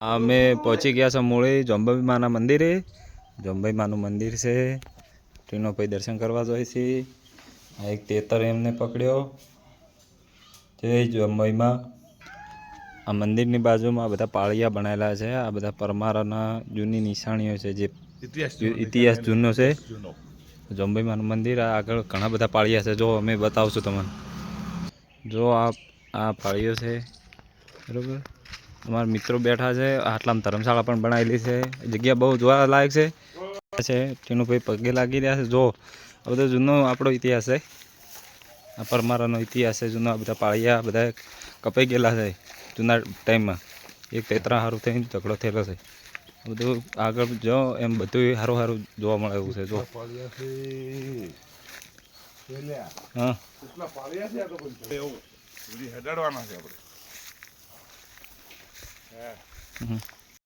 અમે પહોંચી ગયા છે મૂળી જોંબાઈ માના મંદિરે. જોંબાઈ માનું મંદિર છે. ટ્રેનો પછી દર્શન કરવા જોઈએ છે. આ એક તેતર એમને પકડ્યો. જય જોંબાઈમાં. આ મંદિરની બાજુમાં આ બધા પાળિયા બનાવેલા છે. આ બધા પરમારાના જૂની નિશાનીઓ છે જે ઇતિહાસ જૂનો છે. જોંબાઈ માનું મંદિર આગળ ઘણા બધા પાળિયા છે. જો અમે બતાવશું તમને. જો આ આ પાળીઓ છે. બરોબર? અમારા મિત્રો બેઠા છે આટલામાં ધર્મશાળા પણ બનાવેલી છે. જગ્યા બહુ જોવા લાયક છે. છે તેનું ભાઈ પગે લાગી રહ્યા છે. જો આ બધો જૂનો આપણો ઇતિહાસ છે. આ પરમારાનો ઇતિહાસ છે જૂનો આ બધા પાળિયા બધા કપાઈ ગયેલા છે જૂના ટાઈમમાં. એક તેતરા સારું થઈને ઝઘડો થયેલો છે. બધું આગળ જો એમ બધું સારું સારું જોવા મળે એવું છે જો. પાળિયા છે? પેલ્યા હા કેટલા પાળિયા